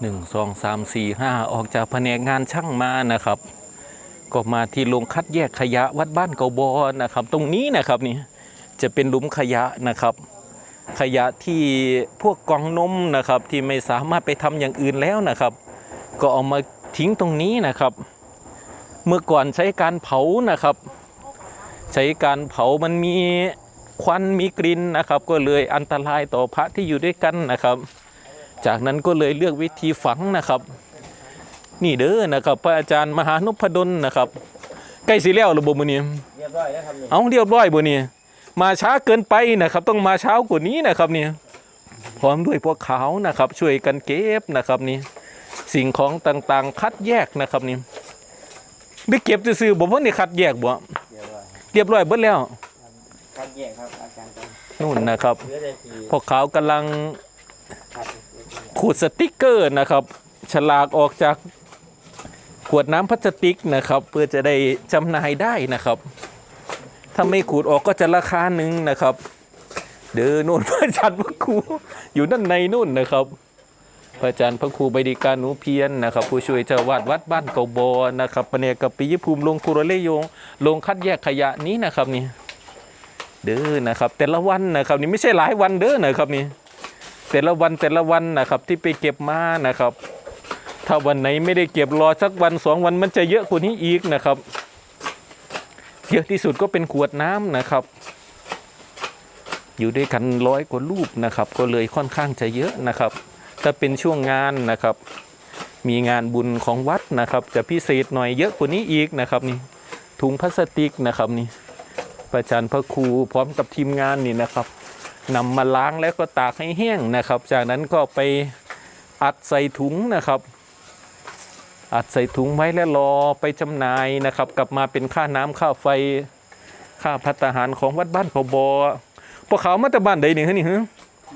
หนึ่งสองสามสี่ห้าออกจากแผนกงานช่างมานะครับ ก็มาที่โรงคัดแยกขยะวัดบ้านเกาบอนะครับ ตรงนี้นะครับนี่จะเป็นหลุมขยะนะครับ ขยะที่พวกกองนมนะครับ ที่ไม่สามารถไปทำอย่างอื่นแล้วนะครับ ก็เอามาทิ้งตรงนี้นะครับ เมื่อก่อนใช้การเผานะครับ ใช้การเผามันมีควันมีกลิ่นนะครับ ก็เลยอันตรายต่อพระที่อยู่ด้วยกันนะครับ จากนั้นก็เลยเลือกวิธีฝังนะครับ นี่เด้อนะครับพระอาจารย์มหานพดลนะครับใกล้สิแล้วหรือบ่มื้อนี้เรียบร้อยแล้วครับนี่เอาเรียบร้อยบ่นี่มาช้าเกินไปนะครับ ต้องมาเช้ากว่านี้นะครับนี่พร้อมด้วยพวกเขานะครับ ช่วยกันเก็บนะครับนี่สิ่งของต่างๆ คัดแยกนะครับนี่ได้เก็บซื่อๆบ่ว่านี่คัดแยกบ่เรียบร้อยเรียบร้อยเบิดแล้วคัดแยกครับอาจารย์ครับนู่นนะครับเหลือแต่ทีพวกเขากำลังคัด ขูดสติกเกอร์นะครับ ฉลากออกจากขวดน้ำพลาสติกนะครับ เพื่อจะได้จำหน่ายได้นะครับ ถ้าไม่ขูดออกก็จะราคาหนึ่งนะครับ เดินนู่นพระอาจารย์พระครูอยู่ด้านในนู่นนะครับ พระอาจารย์พระครูบดีการหนูเพียนนะครับ ผู้ช่วยเจ้าวาดวัดบ้านเกาบอนะครับปเนกับปิยภูมิลงคุรเลโยงลงคัดแยกขยะนี้นะครับนี่เด้อนะครับ แต่ละวันนะครับ นี่ไม่ใช่หลายวันเด้อนะครับนี่ แต่ละวันแต่ละวันนะครับที่ไปเก็บมานะครับ ถ้าวันไหนไม่ได้เก็บรอสักวันสองวันมันจะเยอะกว่านี้อีกนะครับเยอะที่สุดก็เป็นขวดน้ำนะครับ อยู่ด้วยกันร้อยกว่ารูปนะครับ ก็เลยค่อนข้างจะเยอะนะครับ ถ้าเป็นช่วงงานนะครับ มีงานบุญของวัดนะครับ จะพิเศษหน่อยเยอะกว่านี้อีกนะครับนี่ถุงพลาสติกนะครับนี่ประจันพระครูพร้อมกับทีมงานนี่นะครับ นำมาล้างแล้วก็ตากให้แห้งนะครับ จากนั้นก็ไปอัดใส่ถุงนะครับ อัดใส่ถุงไว้แล้วรอไปจำหน่ายนะครับ กลับมาเป็นค่าน้ำค่าไฟค่าพัตตาหารของวัดบ้านพบพวกเขามาแต่บ้านใดนี่ฮะนี่ฮะ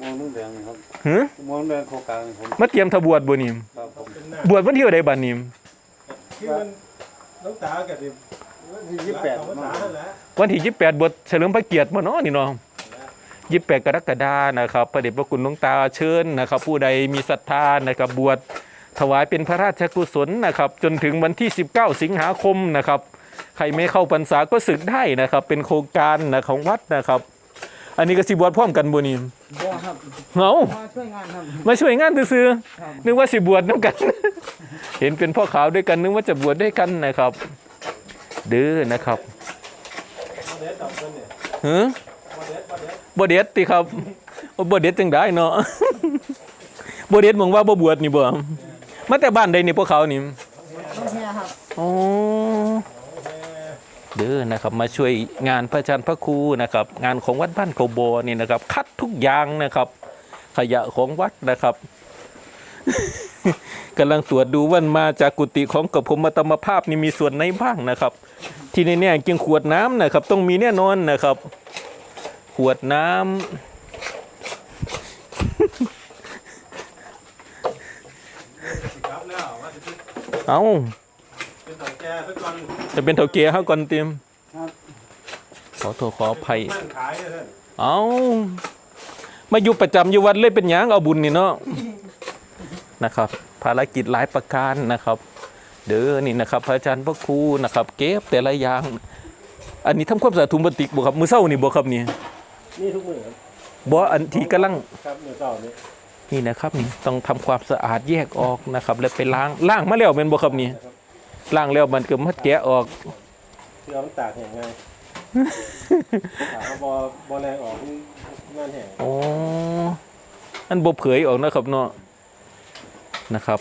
มองนุ่งแดงนะครับฮะมองแดงโครงการผมมาเตรียมทบวชบ่นี่ครับผมบวชวันที่ใดบ้านนี่ที่มันน้องตากับดิยี่สิบแปดของมาตานั่นแหละวันที่28บวชเฉลิมพระเกียรติบ่เนาะนี่เนาะ28กรกฎานะครับพระเดชพระคุณหลวงตาเชิญนะครับ ผู้ใดมีศรัทธานะครับบวชถวายเป็นพระราชกุศลนะครับ จนถึงวันที่ 19 สิงหาคมนะครับ ใครไม่เข้าพรรษาก็ศึกได้นะครับ เป็นโครงการนะของวัดนะครับ อันนี้ก็สิบวชพร้อมกันบ่นี่บ่ครับเฮามาช่วยงานครับ มาช่วยงานซื่อครับๆนึกว่าสิบวชน้ำกัน เห็นเป็นพ่อขาวด้วยกันนึกว่าจะบวชด้วยกันนะครับเดื้อนะครับโมเดลต่อคนเนี่ยฮะโมเดลโมเดลบ่เด็ดติครับบ่เด็ดจังได้เนาะบ่เด็ดมองว่าบ่บวชนี่บ่มาแต่บ้านใดนี่พวกเขานี่ต้องแค่ครับอ๋อเด้อนะครับมาช่วยงานพระอาจารย์พระครูนะครับ งานของวัดบ้านโกโบนี่นะครับ คัดทุกอย่างนะครับ ขยะของวัดนะครับกำลังตรวจดูว่ามาจากกุฏิของกับผมมาตมภาพนี่มีส่วนไหนบ้างนะครับ ที่แน่ๆกินขวดน้ำนะครับ ต้องมีแน่นอนนะครับ ขวดน้ำครับแล้วว่าจะเอาเป็นต่อแก่สักวันจะเป็นเถาเกียร์เขาก่อนเตรียมครับขอโทษขออภัยนั่งขายเนี่ยท่านเอามาอยู่ประจำอยู่วัดเลยเป็นหยังเอาบุญนี่เนาะนะครับ ภารกิจหลายประการนะครับ เด้อนี่นะครับพระอาจารย์พระครูนะครับ เก็บแต่ละอย่าง อันนี้ทำความสะอาดถุงพลาสติกบ่ครับมือเศร้านี่บ่ครับนี่ นี่ทุกมือครับบ่อันที่กำลังครับมือเก่านี่นี่นะครับนี่ต้องทำความสะอาดแยกออกนะครับ แล้วไปล้างล้างมาแล้วเป็นบ่ครับนี่ล้างแล้วมันก็มาแกะออกที่เราต้องตากแห้งไงตากเอาบอบอแรงออกงานแห้งอ๋ออันบ่เผยออกนะครับเนาะนะครับ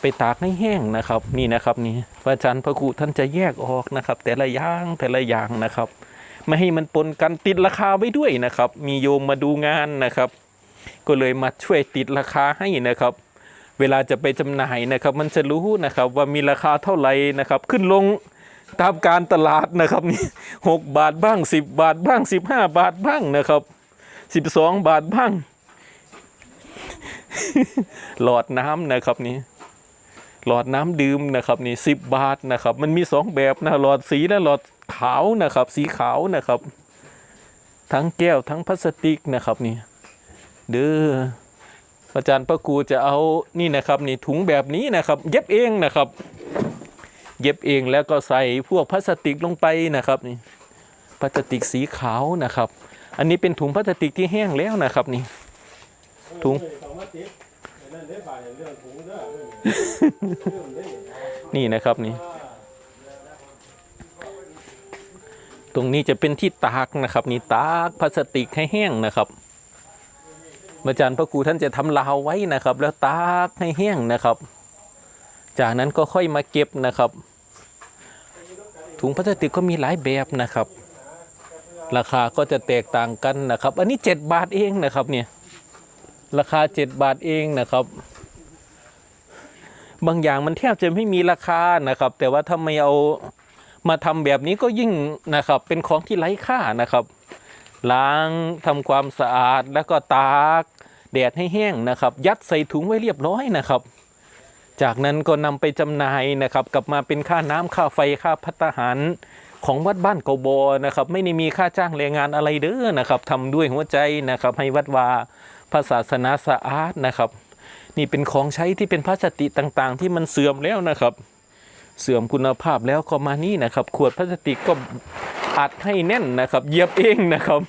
ไปตากให้แห้งนะครับ นี่นะครับนี่พระอาจารย์พระครูท่านจะแยกออกนะครับ แต่ละอย่างแต่ละอย่างนะครับ ไม่ให้มันปนกันติดราคาไว้ด้วยนะครับ มีโยมมาดูงานนะครับ ก็เลยมาช่วยติดราคาให้นะครับ เวลาจะไปจำหน่ายนะครับ มันจะรู้นะครับว่ามีราคาเท่าไหร่นะครับ ขึ้นลงตามการตลาดนะครับนี่หกบาทบ้างสิบบาทบ้างสิบห้าบาทบ้างนะครับสิบสองบาทบ้าง หลอดน้ำนะครับนี่หลอดน้ำดื่มนะครับนี่สิบบาทนะครับ มันมีสองแบบนะหลอดสีและหลอด ขาวนะครับ สีขาวนะครับ ทั้งแก้วทั้งพลาสติกนะครับนี่เด้ออาจารย์พระครูจะเอานี่นะครับนี่ถุงแบบนี้นะครับ เย็บเองนะครับ เย็บเองแล้วก็ใส่พวกพลาสติกลงไปนะครับนี่พลาสติกสีขาวนะครับ อันนี้เป็นถุงพลาสติกที่แห้งแล้วนะครับนี่ถุงเออสองมาติดนั่นได้บ่ายเรื่องถุงเด้อเรื่องนี้นี่นะครับนี่ ตรงนี้จะเป็นที่ตากนะครับนี่ตากพลาสติกให้แห้งนะครับอาจารย์พระครูท่านจะทำราวไว้นะครับ แล้วตากให้แห้งนะครับ จากนั้นก็ค่อยมาเก็บนะครับ ถุงพลาสติกก็มีหลายแบบนะครับ ราคาก็จะแตกต่างกันนะครับ อันนี้ 7 บาทเองนะครับเนี่ยราคา 7 บาทเองนะครับ บางอย่างมันแทบจะไม่มีราคานะครับ แต่ว่าถ้าไม่เอา มาทำแบบนี้ก็ยิ่งนะครับ เป็นของที่ไร้ค่านะครับ ล้างทำความสะอาดแล้วก็ตากแดดให้แห้งนะครับ ยัดใส่ถุงไว้เรียบร้อยนะครับ จากนั้นก็นำไปจำหน่ายนะครับ กลับมาเป็นค่าน้ำค่าไฟค่าพัตตาหารของวัดบ้านเกาบอนะครับ ไม่ได้มีค่าจ้างแรงงานอะไรเด้อนะครับทำด้วยหัวใจนะครับ ให้วัดวาพระศาสนาสะอาดนะครับ นี่เป็นของใช้ที่เป็นพลาสติกต่างๆ ที่มันเสื่อมแล้วนะครับ เสื่อมคุณภาพแล้วก็มานี่นะครับ ขวดพลาสติกก็อัดให้แน่นนะครับเย็บเองนะครับ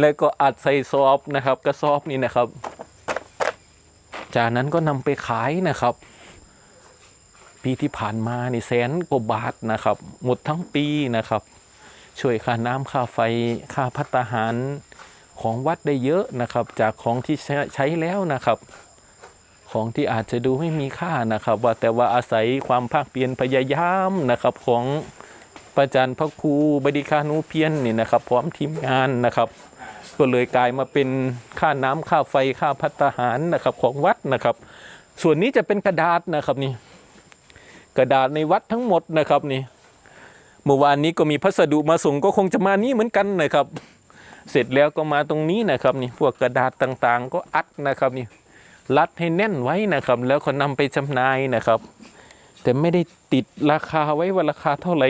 แล้วก็อัดใส่ซอบนะครับ กระสอบนี่นะครับ จากนั้นก็นำไปขายนะครับ ปีที่ผ่านมานี่แสนกว่าบาทนะครับ หมดทั้งปีนะครับ ช่วยค่าน้ำค่าไฟค่าพัตตาหารของวัดได้เยอะนะครับ จากของที่ใช้ใช้แล้วนะครับ ของที่อาจจะดูไม่มีค่านะครับ ว่าแต่ว่าอาศัยความภาคเพียรพยายามนะครับของประจันพระครูบดิคานุเพียรนี่นะครับ พร้อมทีมงานนะครับ ก็เลยกลายมาเป็นค่าน้ำค่าไฟค่าพัตตาหารนะครับของวัดนะครับ ส่วนนี้จะเป็นกระดาษนะครับนี่กระดาษในวัดทั้งหมดนะครับนี่เมื่อวานนี้ก็มีพัสดุมาส่งก็คงจะมานี้เหมือนกันนะครับ เสร็จแล้วก็มาตรงนี้นะครับนี่พวกกระดาษต่างๆ ก็อัดนะครับนี่ รัดให้แน่นไว้นะครับ แล้วก็นำไปจำหน่ายนะครับ แต่ไม่ได้ติดราคาไว้ว่าราคาเท่าไหร่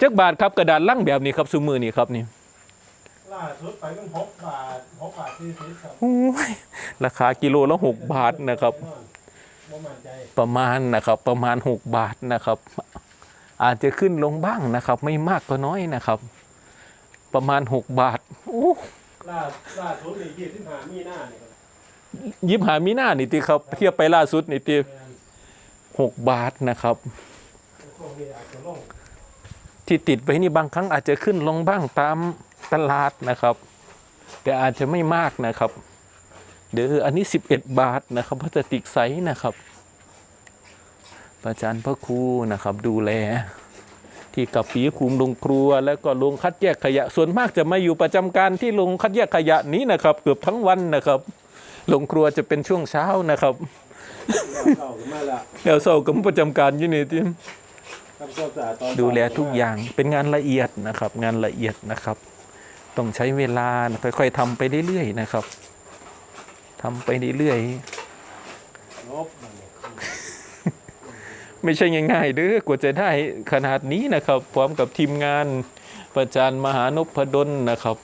จักบาทครับกระดาษลั่งแบบนี้ครับซูมือนี่ครับนี่ล่าสุดไปเป็นหกบาทหกบาทสี่สิบครับโอ้ยราคากิโลละหกบาทนะครับบ่มั่นใจประมาณนะครับประมาณหกบาทนะครับ อาจจะขึ้นลงบ้างนะครับ ไม่มากก็น้อยนะครับ ประมาณหกบาทโอ้ล่าล่าสุดนี่ยี่สิบห้ามีหน้านี่ครับ ยิบหามีหน้านี่ตีครับ เทียบไปล่าสุดนี่ตีหกบาทนะครับ ที่ติดไว้นี่บางครั้งอาจจะขึ้นลงบ้างตามตลาดนะครับ แต่อาจจะไม่มากนะครับ เดี๋ยวอันนี้ 11 บาทนะครับพลาสติกใสนะครับประจานพระครูนะครับ ดูแล ที่กับปีภูมิลงครัว แล้วก็ลงคัดแยกขยะส่วนมากจะมาอยู่ประจำการที่ลงคัดแยกขยะนี้นะครับ เกือบทั้งวันนะครับ ลงครัวจะเป็นช่วงเช้านะครับเข้าขึ้นมาละเดี๋ยวเสาร์กับประจำการอยู่นี่ที่ทำความสะอาดตอนดูแลทุกอย่างเป็นงานละเอียดนะครับ งานละเอียดนะครับ ต้องใช้เวลาค่อยๆทำไปเรื่อยๆนะครับทำไปเรื่อยลบมันเนี่ยๆไม่ใช่ง่ายๆเด้อกว่าจะได้ขนาดนี้นะครับ พร้อมกับทีมงานประจานมหานพดลนะครับ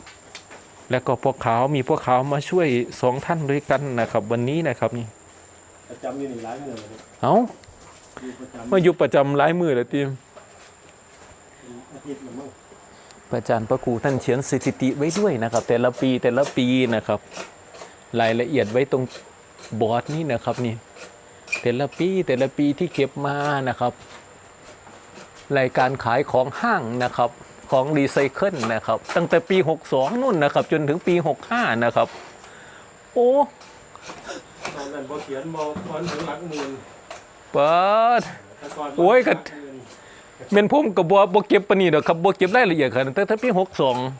แล้วก็พวกเขามีพวกเขามาช่วยสองท่านด้วยกันนะครับ วันนี้นะครับนี่ประจำอยู่นี่หลายเมืองเลยเอาอยู่ประจำมาอยู่ประจำหลายมือแล้วทีมอาทิตย์ละมั้งอาจารย์พระครูท่านเขียนสถิติไว้ด้วยนะครับ แต่ละปีแต่ละปีนะครับ รายละเอียดไว้ตรงบอร์ดนี่นะครับนี่แต่ละปีแต่ละปีที่เก็บมานะครับ รายการขายของห้างนะครับ ของรีไซเคิลนะครับ ตั้งแต่ปี 62นู่นนะครับ จนถึงปี 65 นะครับ โอ้ตอนนั้นบ่เขียนบ่ตอนถึงหลักหมื่นเปิด แต่ก่อนโอ้ยก็ หลัหมื่นเมนพุ่มกับบบ่เก็บปานนี้ดอกครับบ่เก็บรายละเอียดขนาดนั้นตั้งแต่ปี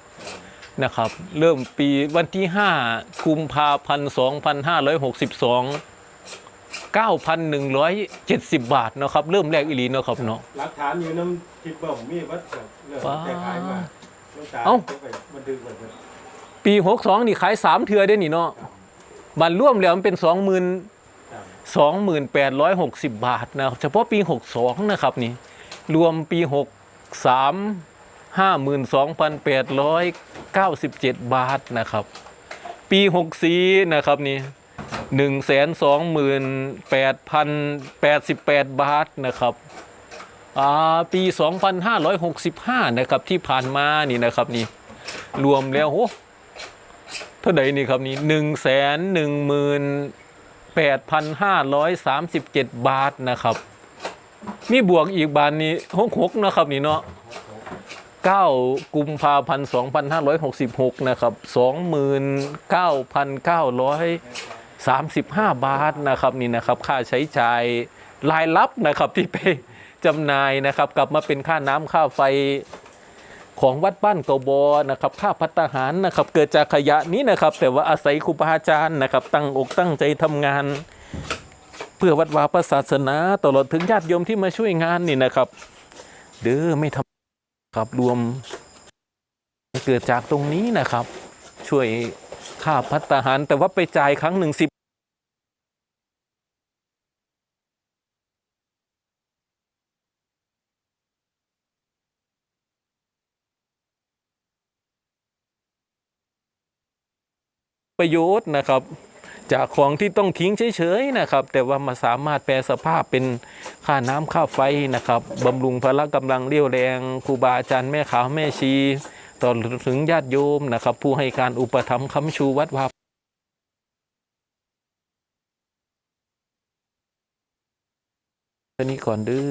62 นะครับ เริ่มปีวันที่ 5 กุมภาพันธ์ 2562 9,170 บาทเนาะครับเริ่มแรกอีหลีเนาะครับเนาะหลักฐานอยู่น้ำคิดเบิ่มมีวัดแบบเรื่องว้าแต่ขายมาต้องจ่ายเอ้าต้องไปบันทึกไว้เถอะปี62นี่ขาย 3 เทือได้นี่เนาะบัตรร่วมแล้วมันเป็น 20,000ครับ2860 บาทนะครับเฉพาะปี 62 นะครับนี่รวมปี 63 52,897 บาทนะครับ ปี 64 นะครับนี่ หนึ่งแสนสองหมื่นแปดพันแปดสิบแปดบาทนะครับอ่าปี 2565 นะครับที่ผ่านมานี่นะครับนี่รวมแล้วโหเท่าไหร่นี่ครับนี่หนึ่งแสนหนึ่งหมื่นแปดพันห้าร้อยสามสิบเจ็ดบาทนะครับ มีบวกอีกบาทนี้หกหกนะครับนี่เนาะ9กุมภาพันธ์2566นะครับสองหมื่นเก้าพันเก้าร้อย 35 บาทนะครับนี่นะครับค่าใช้จ่ายรายรับนะครับที่ไปจำหน่ายนะครับ กลับมาเป็นค่าน้ำค่าไฟของวัดบ้านเกาบอนะครับค่าพัตตาหารนะครับ เกิดจากขยะนี้นะครับ แต่ว่าอาศัยครูบาอาจารย์นะครับ ตั้งอกตั้งใจทำงาน เพื่อวัดวาพระศาสนา ตลอดถึงญาติโยมที่มาช่วยงานนี่นะครับ เด้อไม่ทำครับรวม เกิดจากตรงนี้นะครับ ช่วย ค่าพัฒหารแต่ว่าไปจ่ายครั้งหนึ่งสิบประโยชน์นะครับ จากของที่ต้องทิ้งเฉยๆนะครับ แต่ว่ามาสามารถแปลสภาพเป็นค่าน้ำค่าไฟนะครับบำรุงพละกำลังเรี่ยวแรงครูบาอาจารย์แม่ขาวแม่ชี ต่อถึงญาติโยมนะครับ ผู้ให้การอุปถัมภ์ค้ำชูวัดวาอันนี้ก่อนดื้อ